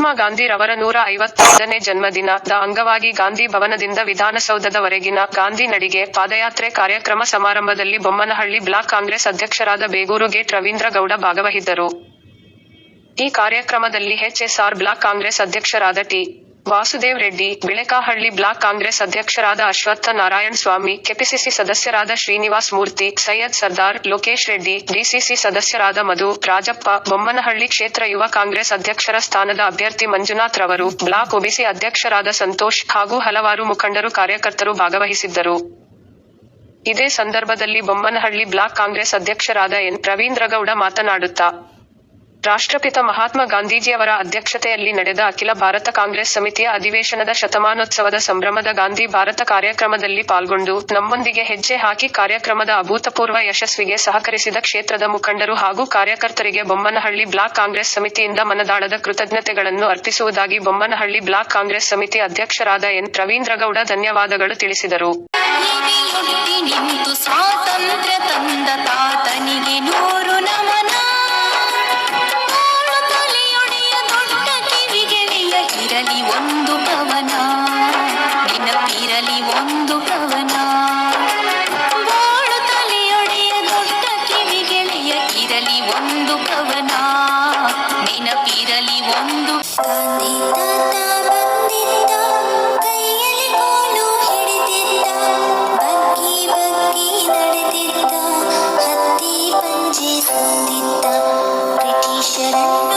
ಗಾಂಧಿರವರ ನೂರ ಐವತ್ತೈದನೇ ಜನ್ಮದಿನದ ಅಂಗವಾಗಿ ಗಾಂಧಿ ಭವನದಿಂದ ವಿಧಾನಸೌಧದವರೆಗಿನ ಗಾಂಧಿ ನಡಿಗೆ ಪಾದಯಾತ್ರೆ ಕಾರ್ಯಕ್ರಮ ಸಮಾರಂಭದಲ್ಲಿ ಬೊಮ್ಮನಹಳ್ಳಿ ಬ್ಲಾಕ್ ಕಾಂಗ್ರೆಸ್ ಅಧ್ಯಕ್ಷರಾದ ಬೇಗೂರು ಗೇಟ್ ರವೀಂದ್ರ ಗೌಡ ಭಾಗವಹಿದ್ದರು. ಈ ಕಾರ್ಯಕ್ರಮದಲ್ಲಿ ಎಚ್ಎಸ್ಆರ್ ಬ್ಲಾಕ್ ಕಾಂಗ್ರೆಸ್ ಅಧ್ಯಕ್ಷರಾದ ಟಿ. ವಾಸುದೇವ್ ರೆಡ್ಡಿ, ಬಿಳೆಕಾಹಳ್ಳಿ ಬ್ಲಾಕ್ ಕಾಂಗ್ರೆಸ್ ಅಧ್ಯಕ್ಷರಾದ ಅಶ್ವತ್ಥ ನಾರಾಯಣ್ ಸ್ವಾಮಿ, ಕೆಪಿಸಿಸಿ ಸದಸ್ಯರಾದ ಶ್ರೀನಿವಾಸ್ ಮೂರ್ತಿ, ಸೈಯದ್ ಸರ್ದಾರ್ ಲೋಕೇಶ್ ರೆಡ್ಡಿ, ಡಿಸಿಸಿ ಸದಸ್ಯರಾದ ಮಧು, ರಾಜಪ್ಪ, ಬೊಮ್ಮನಹಳ್ಳಿ ಕ್ಷೇತ್ರ ಯುವ ಕಾಂಗ್ರೆಸ್ ಅಧ್ಯಕ್ಷರ ಸ್ಥಾನದ ಅಭ್ಯರ್ಥಿ ಮಂಜುನಾಥ್ ರವರು, ಬ್ಲಾಕ್ ಒಬಿಸಿ ಅಧ್ಯಕ್ಷರಾದ ಸಂತೋಷ್ ಹಾಗೂ ಹಲವಾರು ಮುಖಂಡರು ಕಾರ್ಯಕರ್ತರು ಭಾಗವಹಿಸಿದ್ದರು. ಇದೇ ಸಂದರ್ಭದಲ್ಲಿ ಬೊಮ್ಮನಹಳ್ಳಿ ಬ್ಲಾಕ್ ಕಾಂಗ್ರೆಸ್ ಅಧ್ಯಕ್ಷರಾದ ಎನ್. ರವೀಂದ್ರಗೌಡ ಮಾತನಾಡುತ್ತಾ ರಾಷ್ಟ್ರಪಿತ ಮಹಾತ್ಮ ಗಾಂಧೀಜಿಯವರ ಅಧ್ಯಕ್ಷತೆಯಲ್ಲಿ ನಡೆದ ಅಖಿಲ ಭಾರತ ಕಾಂಗ್ರೆಸ್ ಸಮಿತಿಯ ಅಧಿವೇಶನದ ಶತಮಾನೋತ್ಸವದ ಸಂಭ್ರಮದ ಗಾಂಧಿ ಭಾರತ ಕಾರ್ಯಕ್ರಮದಲ್ಲಿ ಪಾಲ್ಗೊಂಡು ನಮ್ಮೊಂದಿಗೆ ಹೆಜ್ಜೆ ಹಾಕಿ ಕಾರ್ಯಕ್ರಮದ ಅಭೂತಪೂರ್ವ ಯಶಸ್ವಿಗೆ ಸಹಕರಿಸಿದ ಕ್ಷೇತ್ರದ ಮುಖಂಡರು ಹಾಗೂ ಕಾರ್ಯಕರ್ತರಿಗೆ ಬೊಮ್ಮನಹಳ್ಳಿ ಬ್ಲಾಕ್ ಕಾಂಗ್ರೆಸ್ ಸಮಿತಿಯಿಂದ ಮನದಾಳದ ಕೃತಜ್ಞತೆಗಳನ್ನು ಅರ್ಪಿಸುವುದಾಗಿ ಬೊಮ್ಮನಹಳ್ಳಿ ಬ್ಲಾಕ್ ಕಾಂಗ್ರೆಸ್ ಸಮಿತಿ ಅಧ್ಯಕ್ಷರಾದ ಎನ್ ರವೀಂದ್ರಗೌಡ ಧನ್ಯವಾದಗಳು ತಿಳಿಸಿದರು. जे संदिता ब्रिटिशरन्